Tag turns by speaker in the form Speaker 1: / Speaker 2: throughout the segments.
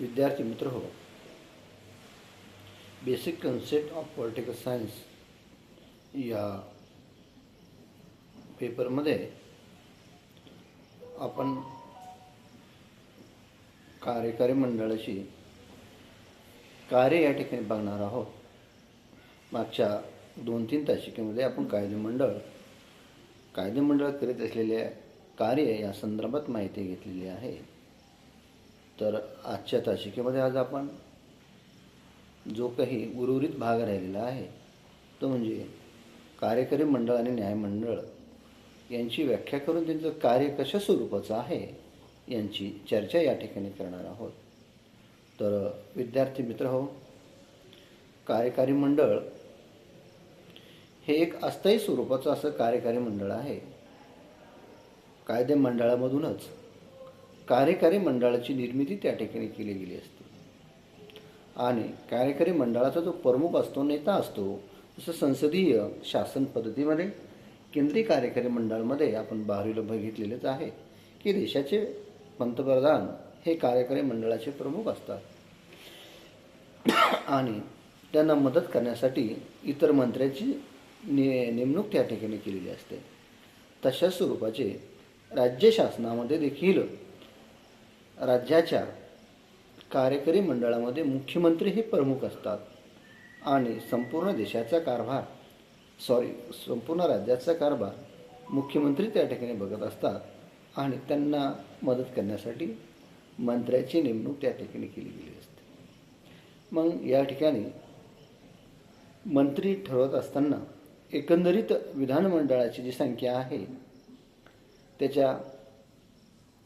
Speaker 1: विद्यार्थी मित्र हो. Basic concept of political science या पेपरमध्ये आपण कार्यकारी मंडळाशी कार्य या ठिकाणी बघणार आहोत. मागच्या दोन तीन तासिकेमध्ये आपण कायदेमंडळ कायदेमंडळ करीत असलेले कार्य या संदर्भात माहिती घेतलेली आहे. तर आजच्या तासिकेमध्ये आज आपण जो काही उर्वरित भाग राहिलेला आहे तो म्हणजे कार्यकारी मंडळ आणि न्यायमंडळ यांची व्याख्या करून त्यांचं कार्य कशा स्वरूपाचं आहे यांची चर्चा या ठिकाणी करणार आहोत. तर विद्यार्थी मित्र हो कार्यकारी मंडळ हे एक अस्थायी स्वरूपाचं असं कार्यकारी मंडळ आहे. कायदे मंडळामधूनच कार्यकारी मंडळाची निर्मिती त्या ठिकाणी केली गेली असते. आणि कार्यकारी मंडळाचा जो प्रमुख असतो नेता असतो जसं संसदीय शासन पद्धतीमध्ये केंद्रीय कार्यकारी मंडळामध्ये आपण बारावीला बघितलेलंच आहे की देशाचे पंतप्रधान हे कार्यकारी मंडळाचे प्रमुख असतात. आणि त्यांना मदत करण्यासाठी इतर मंत्र्यांची ने नेमणूक त्या ठिकाणी केलेली असते. तशाच स्वरूपाचे राज्य शासनामध्ये देखील राज्याच्या कार्यकारी मंडळामध्ये मुख्यमंत्री हे प्रमुख असतात. आणि संपूर्ण देशाचा कारभार सॉरी संपूर्ण राज्याचा कारभार मुख्यमंत्री त्या ठिकाणी बघत असतात आणि त्यांना मदत करण्यासाठी मंत्र्याची नेमणूक त्या ठिकाणी केली गेली असते. मग या ठिकाणी मंत्री ठरवत असताना एकंदरीत विधानमंडळाची जी संख्या आहे त्याच्या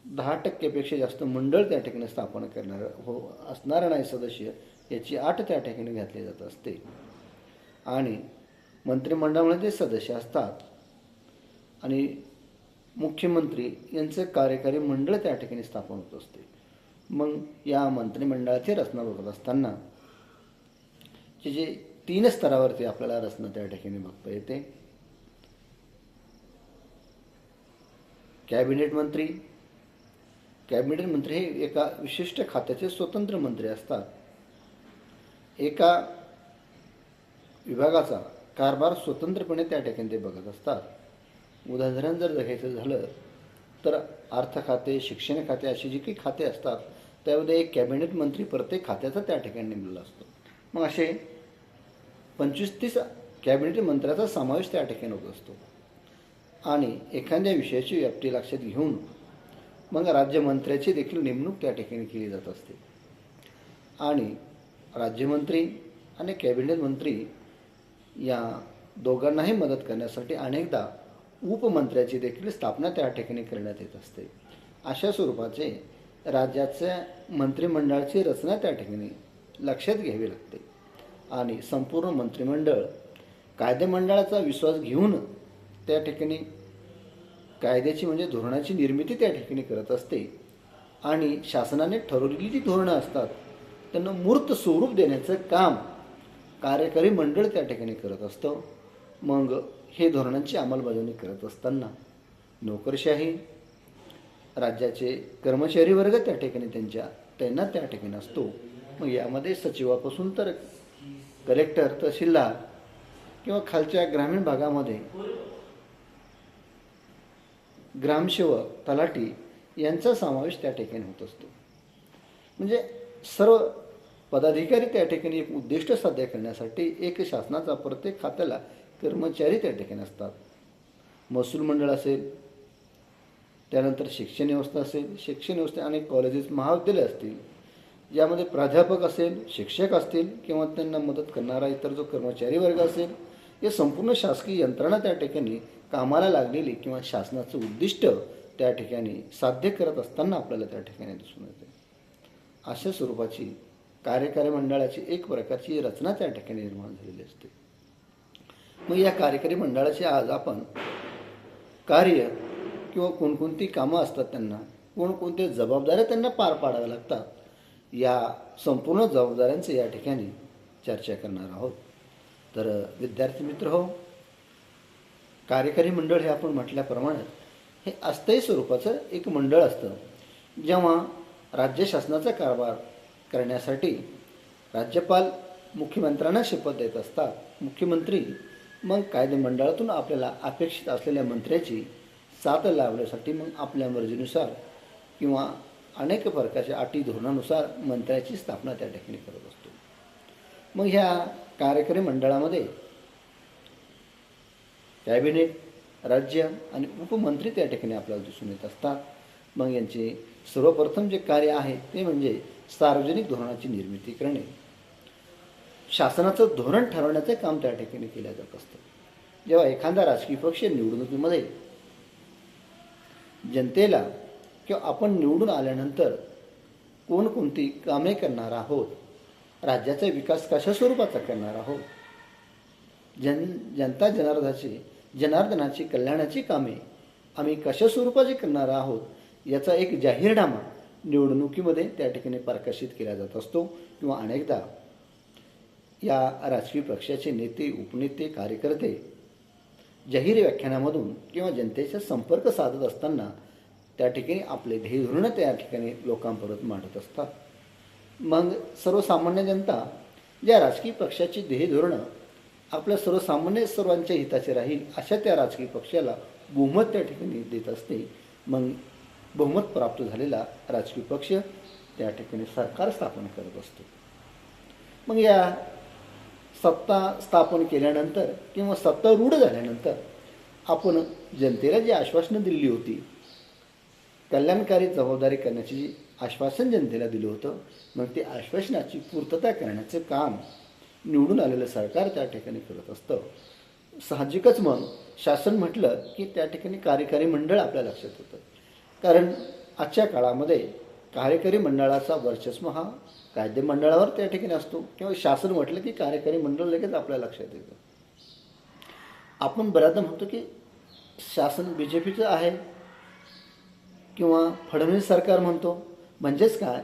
Speaker 1: दहा टक्क्यापेक्षा जास्त मंडळ त्या ठिकाणी स्थापन करणार हो असणारा नाही सदस्य याची आठ त्या ठिकाणी घातली जात असते. आणि मंत्रिमंडळामध्ये जे सदस्य असतात. आणि मुख्यमंत्री यांचं कार्यकारी मंडळ त्या ठिकाणी स्थापन होत असते. मग या मंत्रिमंडळाची रचना बघत असताना जे जे तीन स्तरावरती आपल्याला रचना त्या ठिकाणी बघता येते. कॅबिनेट मंत्री कॅबिनेट मंत्री हे एका विशिष्ट खात्याचे स्वतंत्र मंत्री असतात. एका विभागाचा कारभार स्वतंत्रपणे त्या ठिकाणी ते बघत असतात. उदाहरण जर घ्यायचं झालं तर अर्थ खाते शिक्षण खाते अशी जी काही खाते असतात त्यामध्ये एक कॅबिनेट मंत्री प्रत्येक खात्याचा त्या ठिकाणी नेमलेला असतो. मग असे पंचवीस तीस कॅबिनेट मंत्र्याचा समावेश त्या ठिकाणी होत असतो. आणि एखाद्या विषयाची व्याप्ती लक्षात घेऊन मग राज्यमंत्र्याची देखील नेमणूक त्या ठिकाणी केली जात असते. आणि राज्यमंत्री आणि कॅबिनेट मंत्री या दोघांनाही मदत करण्यासाठी अनेकदा उपमंत्र्याची देखील स्थापना त्या ठिकाणी करण्यात येत असते. अशा स्वरूपाचे राज्याच्या मंत्रिमंडळाची रचना त्या ठिकाणी लक्षात घ्यावी लागते. आणि संपूर्ण मंत्रिमंडळ कायदेमंडळाचा विश्वास घेऊन त्या ठिकाणी कायद्याची म्हणजे धोरणाची निर्मिती त्या ठिकाणी करत असते. आणि शासनाने ठरवलेली जी धोरणं असतात त्यांना मूर्त स्वरूप देण्याचं काम कार्यकारी मंडळ त्या ठिकाणी करत असतं. मग हे धोरणांची अंमलबजावणी करत असताना नोकरशाही राज्याचे कर्मचारी वर्ग त्या ठिकाणी त्यांच्या त्यांना त्या ठिकाणी असतो. मग यामध्ये सचिवापासून तर कलेक्टर तहसीलदार किंवा खालच्या ग्रामीण भागामध्ये ग्रामसेवक तलाठी यांचा समावेश त्या ठिकाणी होत असतो. म्हणजे सर्व पदाधिकारी त्या ठिकाणी एक उद्दिष्ट साध्य करण्यासाठी एक शासनाचा प्रत्येक खात्याला कर्मचारी त्या ठिकाणी असतात. महसूल मंडळ असेल त्यानंतर शिक्षण व्यवस्था असेल शिक्षण व्यवस्था अनेक कॉलेजेस महाविद्यालय असतील यामध्ये प्राध्यापक असेल शिक्षक असतील किंवा त्यांना मदत करणारा इतर जो कर्मचारी वर्ग असेल हे संपूर्ण शासकीय यंत्रणा त्या ठिकाणी कामाला लागलेली किंवा शासनाचं उद्दिष्ट त्या ठिकाणी साध्य करत असताना आपल्याला त्या ठिकाणी दिसून येते. अशा स्वरूपाची कार्यकारी मंडळाची एक प्रकारची रचना त्या ठिकाणी निर्माण झालेली असते. मग या कार्यकारी मंडळाचे आज आपण कार्य किंवा कोणकोणती कामं असतात त्यांना कोणकोणत्या जबाबदाऱ्या त्यांना पार पाडाव्या लागतात या संपूर्ण जबाबदाऱ्यांचं या ठिकाणी चर्चा करणार आहोत. तर विद्यार्थी मित्र हो कार्यकारी मंडळ हे आपण म्हटल्याप्रमाणे हे अस्थायी स्वरूपाचं एक मंडळ असतं. जेव्हा राज्य शासनाचा कारभार करण्यासाठी राज्यपाल मुख्यमंत्र्यांना शपथ देत असतात मुख्यमंत्री मग कायदे मंडळातून आपल्याला अपेक्षित असलेल्या मंत्र्याची साथ लावण्यासाठी मग आपल्या मर्जीनुसार किंवा अनेक प्रकारच्या अटी धोरणानुसार मंत्र्याची स्थापना त्या ठिकाणी करत असतो. मग ह्या कार्यकारी मंडळामध्ये कॅबिनेट राज्य आणि उपमंत्री त्या ठिकाणी आपल्याला दिसून येत असतात. मग यांचे सर्वप्रथम जे कार्य आहे ते म्हणजे सार्वजनिक धोरणाची निर्मिती करणे. शासनाचं धोरण ठरवण्याचं काम त्या ठिकाणी केलं जात असतं. जेव्हा एखादा राजकीय पक्ष निवडणुकीमध्ये जनतेला किंवा आपण निवडून आल्यानंतर कोणकोणती कामे करणार आहोत? राज्याचा विकास कशा स्वरूपाचा करणार आहोत? जन जनता जनार्दनाची जनार्दनाची कल्याणाची कामे आम्ही कशा स्वरूपाची करणार आहोत याचा एक जाहीरनामा निवडणुकीमध्ये त्या ठिकाणी प्रकाशित केला जात असतो किंवा अनेकदा या राजकीय पक्षाचे नेते उपनेते कार्यकर्ते जाहीर व्याख्यानामधून किंवा जनतेचा संपर्क साधत असताना त्या ठिकाणी आपले ध्येय धोरणं त्या ठिकाणी लोकांपर्यंत मांडत असतात. मग सर्वसामान्य जनता ज्या राजकीय पक्षाची ध्येय धोरणं आपल्या सर्वसामान्य सर्वांच्या हिताचे राहील अशा त्या राजकीय पक्षाला बहुमत त्या ठिकाणी देत असते. मग बहुमत प्राप्त झालेला राजकीय पक्ष त्या ठिकाणी सरकार स्थापन करत असतो. मग या सत्ता स्थापन केल्यानंतर किंवा सत्ता रूढ झाल्यानंतर आपण जनतेला जी आश्वासनं दिली होती कल्याणकारी जबाबदारी करण्याची जी आश्वासन जनतेला दिलं होतं मग ते आश्वासनाची पूर्तता करण्याचं काम निवडून आलेलं सरकार त्या ठिकाणी करत असतं. साहजिकच मग शासन म्हटलं की त्या ठिकाणी कार्यकारी मंडळ आपल्या लक्षात येतं कारण आजच्या काळामध्ये कार्यकारी मंडळाचा वर्चस्व हा कायदे मंडळावर त्या ठिकाणी असतो. किंवा शासन म्हटलं की कार्यकारी मंडळ लगेच आपल्या लक्षात येतं. आपण बऱ्याचदा म्हणतो की शासन बी जे पीचं आहे किंवा फडणवीस सरकार म्हणतो. म्हणजेच काय?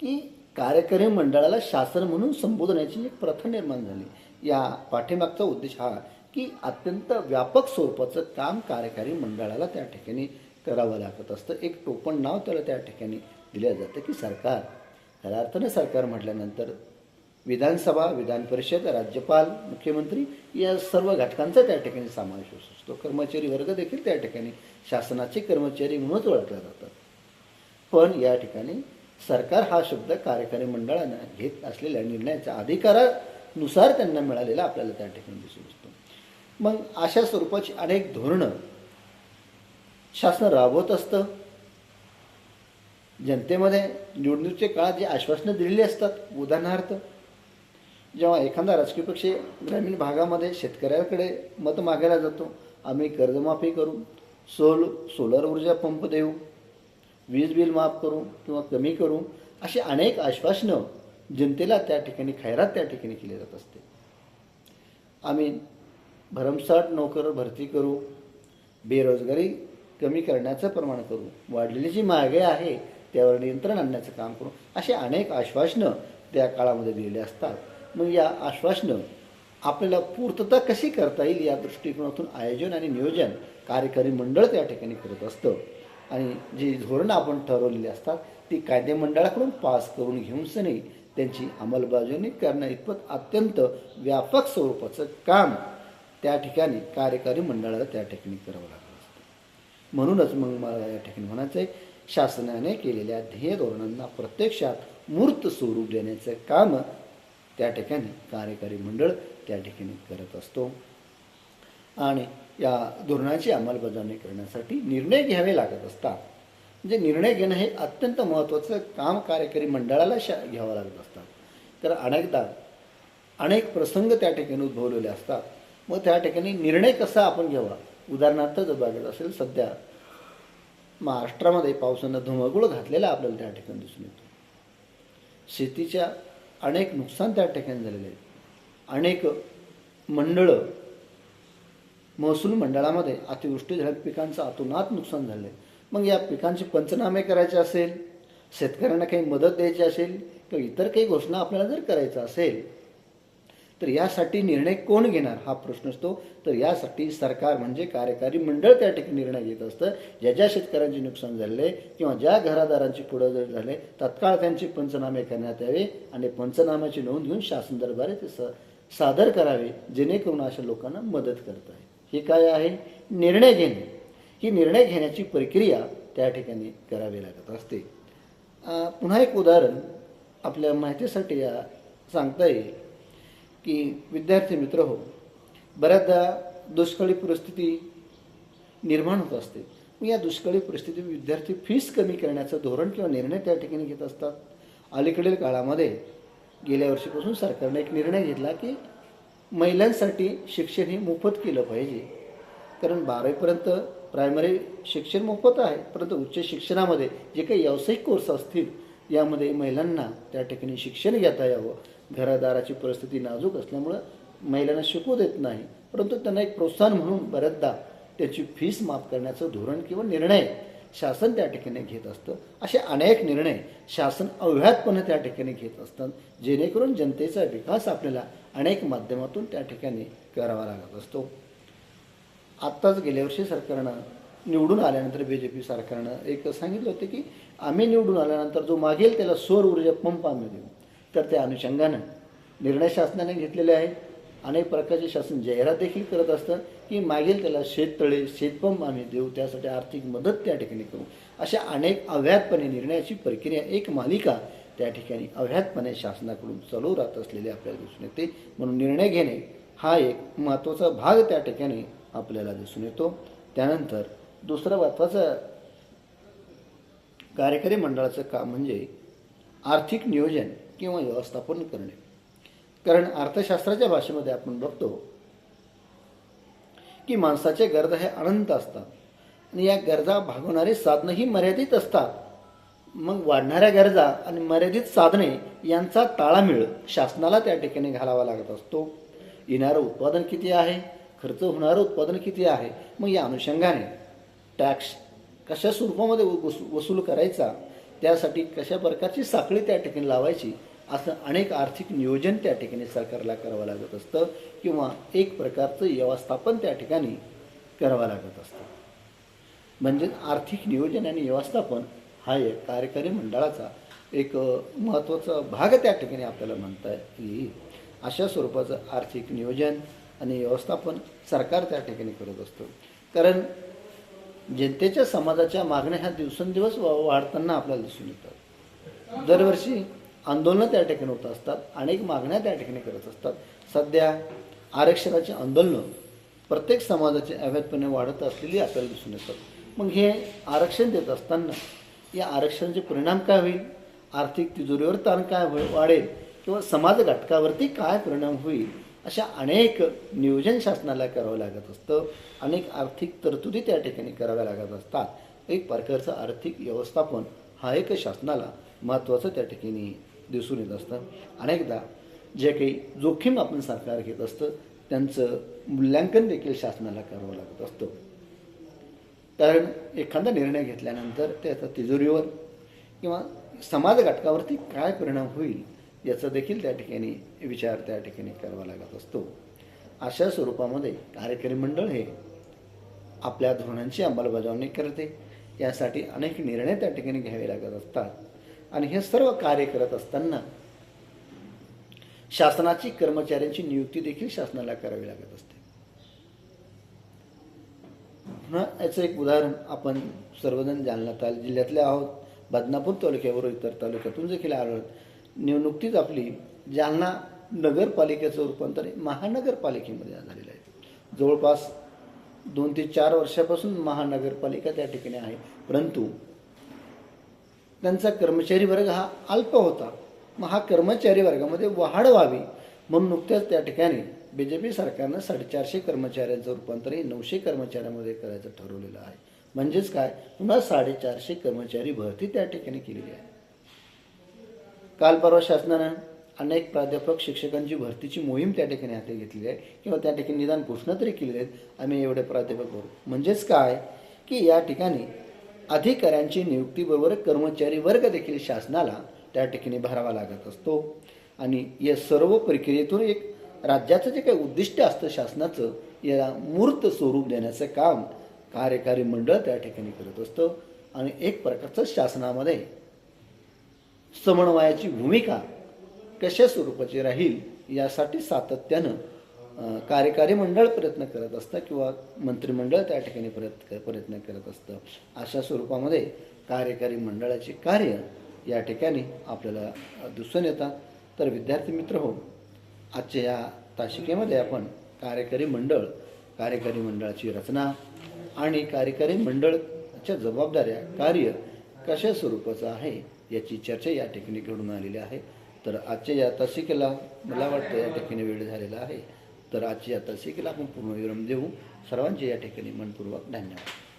Speaker 1: की कार्यकारी मंडळाला शासन म्हणून संबोधण्याची एक प्रथा निर्माण झाली. या पाठीमागचा उद्देश हा की अत्यंत व्यापक स्वरूपाचं काम कार्यकारी मंडळाला त्या ठिकाणी करावं लागत असतं. एक टोपण नाव त्याला त्या ठिकाणी दिलं जातं की सरकार. खऱ्या अर्थानं सरकार म्हटल्यानंतर विधानसभा विधान परिषद राज्यपाल मुख्यमंत्री या सर्व घटकांचा त्या ठिकाणी समावेश होऊ असतो. कर्मचारी वर्ग देखील त्या ठिकाणी शासनाचे कर्मचारी म्हणूनच ओळखले जातात पण या ठिकाणी सरकार हा शब्द कार्यकारी मंडळानं घेत असलेल्या निर्णयाच्या अधिकारानुसार त्यांना मिळालेला आपल्याला त्या ठिकाणी दिसून येतो. मग अशा स्वरूपाची अनेक धोरणं शासन राबवत असतं. जनतेमध्ये निवडणुकीच्या काळात जी आश्वासनं दिलेली असतात उदाहरणार्थ जेव्हा एखादा राजकीय पक्ष ग्रामीण भागामध्ये शेतकऱ्याकडे मत मागायला जातो आम्ही कर्जमाफी करू सोल सोलर ऊर्जा पंप देऊ वीज बिल माफ करू किंवा कमी करू अशी अनेक आश्वासनं जनतेला त्या ठिकाणी खैरात त्या ठिकाणी केली जात असते. आम्ही भरमसाठ नोकर भरती करू बेरोजगारी कमी करण्याचं प्रमाण करू वाढलेली जी महागाई आहे त्यावर नियंत्रण आणण्याचं काम करू अशी अनेक आश्वासनं त्या काळामध्ये दिलेली असतात. मग या आश्वासनं आपल्याला पूर्तता कशी करता येईल या दृष्टिकोनातून आयोजन आणि नियोजन कार्यकारी मंडळ त्या ठिकाणी करत असतं. आणि जी धोरणं आपण ठरवलेली असतात ती कायदेमंडळाकडून पास करून घेऊनसनी नाही त्यांची अंमलबजावणी करणं इतपत अत्यंत व्यापक स्वरूपाचं काम त्या ठिकाणी कार्यकारी मंडळाला त्या ठिकाणी करावं लागलं असतं. म्हणूनच मग मला या ठिकाणी म्हणायचं आहे शासनाने केलेल्या ध्येय धोरणांना प्रत्यक्षात मूर्त स्वरूप देण्याचं काम त्या ठिकाणी कार्यकारी मंडळ त्या ठिकाणी करत असतो. आणि या धोरणाची अंमलबजावणी करण्यासाठी निर्णय घ्यावे लागत असतात. म्हणजे निर्णय घेणं हे अत्यंत महत्त्वाचं काम कार्यकारी मंडळाला शा घ्यावं लागत असतात तर अनेकदा अनेक प्रसंग त्या ठिकाणी उद्भवलेले असतात. मग त्या ठिकाणी निर्णय कसा आपण घ्यावा? उदाहरणार्थ जर बघत असेल सध्या महाराष्ट्रामध्ये पावसानं धुमगुळ घातलेला आपल्याला त्या ठिकाणी दिसून येतो. शेतीच्या अनेक नुकसान त्या ठिकाणी झालेले आहे अनेक मंडळं महसूल मंडळामध्ये अतिवृष्टी झाल्या पिकांचं अतोनात नुकसान झालं आहे मग या पिकांचे पंचनामे करायचे असेल शेतकऱ्यांना काही मदत द्यायची असेल किंवा इतर काही घोषणा आपल्याला जर करायचं असेल तर यासाठी निर्णय कोण घेणार हा प्रश्न असतो. तर यासाठी सरकार म्हणजे कार्यकारी मंडळ त्या ठिकाणी निर्णय घेत असतं. ज्या ज्या शेतकऱ्यांचे नुकसान झाले किंवा ज्या घरादारांची पुढं जर झाले तत्काळ त्यांचे पंचनामे करण्यात यावे आणि पंचनाम्याची नोंद घेऊन शासन दरबारे ते स सादर करावे जेणेकरून अशा लोकांना मदत करत आहे हे काय आहे? निर्णय घेणे. ही निर्णय घेण्याची प्रक्रिया त्या ठिकाणी करावी लागत असते. पुन्हा एक उदाहरण आपल्या माहितीसाठी या सांगता येईल की विद्यार्थी मित्र हो बऱ्याचदा दुष्काळी परिस्थिती निर्माण होत असते. मग या दुष्काळी परिस्थितीत विद्यार्थी फीस कमी करण्याचं धोरण किंवा निर्णय त्या ठिकाणी घेत असतात. अलीकडील काळामध्ये गेल्या वर्षीपासून सरकारने एक निर्णय घेतला की महिलांसाठी शिक्षण हे मोफत केलं पाहिजे. कारण बारावीपर्यंत प्रायमरी शिक्षण मोफत आहे परंतु उच्च शिक्षणामध्ये जे काही व्यावसायिक कोर्स असतील यामध्ये महिलांना त्या ठिकाणी शिक्षण घेता यावं. घरादाराची परिस्थिती नाजूक असल्यामुळं महिलांना शिकू देत नाही परंतु त्यांना एक प्रोत्साहन म्हणून बऱ्याचदा त्याची फीस माफ करण्याचं धोरण किंवा निर्णय शासन त्या ठिकाणी घेत असतं. असे अनेक निर्णय शासन अव्याहतपणे त्या ठिकाणी घेत असतात. जेणेकरून जनतेचा विकास आपल्याला अनेक माध्यमातून त्या ठिकाणी करावा लागत असतो. आत्ताच गेल्या वर्षी सरकारनं निवडून आल्यानंतर बी जे पी सरकारनं एक सांगितलं होतं की आम्ही निवडून आल्यानंतर जो मागेल त्याला सौर ऊर्जा पंप आम्ही देऊ. तर त्या अनुषंगानं निर्णय शासनाने घेतलेले आहे. अनेक प्रकारचे शासन जाहिरात देखील करत असतं की मागेल त्याला शेततळे शेतपंप आम्ही देऊ त्यासाठी आर्थिक मदत त्या ठिकाणी करू. अशा अनेक अव्याहतपणे निर्णयाची प्रक्रिया एक मालिका त्या ठिकाणी अव्याहतपणे शासनाकडून चालू राहत असलेले आपल्याला दिसून येते. म्हणून निर्णय घेणे हा एक महत्त्वाचा भाग त्या ठिकाणी आपल्याला दिसून येतो. त्यानंतर दुसरा महत्त्वाचं कार्यकारी मंडळाचं काम म्हणजे आर्थिक नियोजन किंवा व्यवस्थापन करणे. कारण अर्थशास्त्राच्या भाषेमध्ये आपण बघतो की माणसाचे गरजा हे अनंत असतात. आणि या गरजा भागवणारी साधनंही मर्यादित असतात. मग वाढणाऱ्या गरजा आणि मर्यादित साधने यांचा ताळामेळ शासनाला त्या ठिकाणी घालावा लागत असतो. येणारं उत्पादन किती आहे? खर्च होणारं उत्पादन किती आहे? मग या अनुषंगाने टॅक्स कशा स्वरूपामध्ये वसू वसूल करायचा? त्यासाठी कशा प्रकारची साखळी त्या ठिकाणी लावायची? असं अनेक आर्थिक नियोजन त्या ठिकाणी सरकारला करावं लागत असतं किंवा एक प्रकारचं व्यवस्थापन त्या ठिकाणी करावं लागत असतं. म्हणजेच आर्थिक नियोजन आणि व्यवस्थापन हा एक कार्यकारी मंडळाचा एक महत्त्वाचा भाग त्या ठिकाणी आपल्याला म्हणता येईल. अशा स्वरूपाचं आर्थिक नियोजन आणि व्यवस्थापन सरकार त्या ठिकाणी करत असतं. कारण जनतेच्या समाजाच्या मागण्या ह्या दिवसेंदिवस वा- वाढताना आपल्याला दिसून येतात. दरवर्षी आंदोलनं त्या ठिकाणी होत असतात अनेक मागण्या त्या ठिकाणी करत असतात. सध्या आरक्षणाची आंदोलनं प्रत्येक समाजाचे अवैधपणे वाढत असलेली आपल्याला दिसून येतात. मग हे आरक्षण देत असताना या आरक्षणाचे परिणाम काय होईल? आर्थिक तिजोरीवर ताण काय होईल वाढेल किंवा समाज घटकावरती काय परिणाम होईल? अशा अनेक नियोजन शासनाला करावं लागत असतं. अनेक आर्थिक तरतुदी त्या ठिकाणी कराव्या लागत असतात. एक प्रकारचं आर्थिक व्यवस्थापन हा एक शासनाला महत्त्वाचं त्या ठिकाणी दिसून येत असतं अनेकदा जे काही जोखीम आपण सरकार घेत असतं त्यांचं मूल्यांकन देखील शासनाला करावं लागत असतं. कारण एखादा निर्णय घेतल्यानंतर त्याचा तिजोरीवर किंवा समाज घटकावरती काय परिणाम होईल याचा देखील त्या ठिकाणी विचार त्या ठिकाणी करावा लागत असतो. अशा स्वरूपामध्ये कार्यकारी मंडळ हे आपल्या धोरणांची अंमलबजावणी करते. यासाठी अनेक निर्णय त्या ठिकाणी घ्यावे लागत असतात. आणि हे सर्व कार्य करत असताना शासनाची कर्मचाऱ्यांची नियुक्ती देखील शासनाला करावी लागत असते. पुन्हा याचं एक उदाहरण आपण सर्वजण जालना ताल जिल्ह्यातले आहोत. बदनापूर तालुक्यावर इतर तालुक्यातून देखील आलो आहोत. आपली जालना नगरपालिकेचं रूपांतर हे महानगरपालिकेमध्ये झालेलं आहे. जवळपास दोन ते चार वर्षापासून महानगरपालिका त्या ठिकाणी आहे. परंतु त्यांचा कर्मचारी वर्ग हा अल्प होता. मग हा कर्मचारी वर्गामध्ये वाढ व्हावी म्हणून नुकत्याच त्या ठिकाणी बी जे पी सरकारनं साडेचारशे कर्मचाऱ्यांचं रूपांतर हे नऊशे कर्मचाऱ्यामध्ये करायचं ठरवलेलं आहे. म्हणजेच काय? पुन्हा साडेचारशे कर्मचारी भरती त्या ठिकाणी केलेली आहे. काल परवा शासनानं अनेक प्राध्यापक शिक्षकांची भरतीची मोहीम त्या ठिकाणी हाती घेतलेली आहे. किंवा त्या ठिकाणी निदान घोषणा तरी केलेली आहेत. आम्ही एवढे प्राध्यापक भरू. म्हणजेच काय? की या ठिकाणी अधिकाऱ्यांची नियुक्तीबरोबर कर्मचारी वर्ग देखील शासनाला त्या ठिकाणी भरावा लागत असतो. आणि या सर्व प्रक्रियेतून एक राज्याचं जे काही उद्दिष्ट असतं शासनाचं याला मूर्त स्वरूप देण्याचं काम कार्यकारी मंडळ त्या ठिकाणी करत असतं. आणि एक प्रकारचं शासनामध्ये समन्वयाची भूमिका कशा स्वरूपाची राहील यासाठी सातत्यानं कार्यकारी मंडळ प्रयत्न करत असतं किंवा मंत्रिमंडळ त्या ठिकाणी प्रयत्न प्रयत्न करत असतं. अशा स्वरूपामध्ये कार्यकारी मंडळाचे कार्य या ठिकाणी आपल्याला दिसून येतात. तर विद्यार्थी मित्र हो आजच्या या तासिकेमध्ये आपण कार्यकारी मंडळ कार्यकारी मंडळाची रचना आणि कार्यकारी मंडळाच्या जबाबदाऱ्या कार्य कशा स्वरूपाचं आहे याची चर्चा या ठिकाणी घडून आलेली आहे. तर आजच्या या तासिकेला मला वाटतं या ठिकाणी वेळ झालेला आहे. तर आजची आता सेकेला आपण पूर्णविराम देऊ. सर्वांचे या ठिकाणी मनपूर्वक धन्यवाद.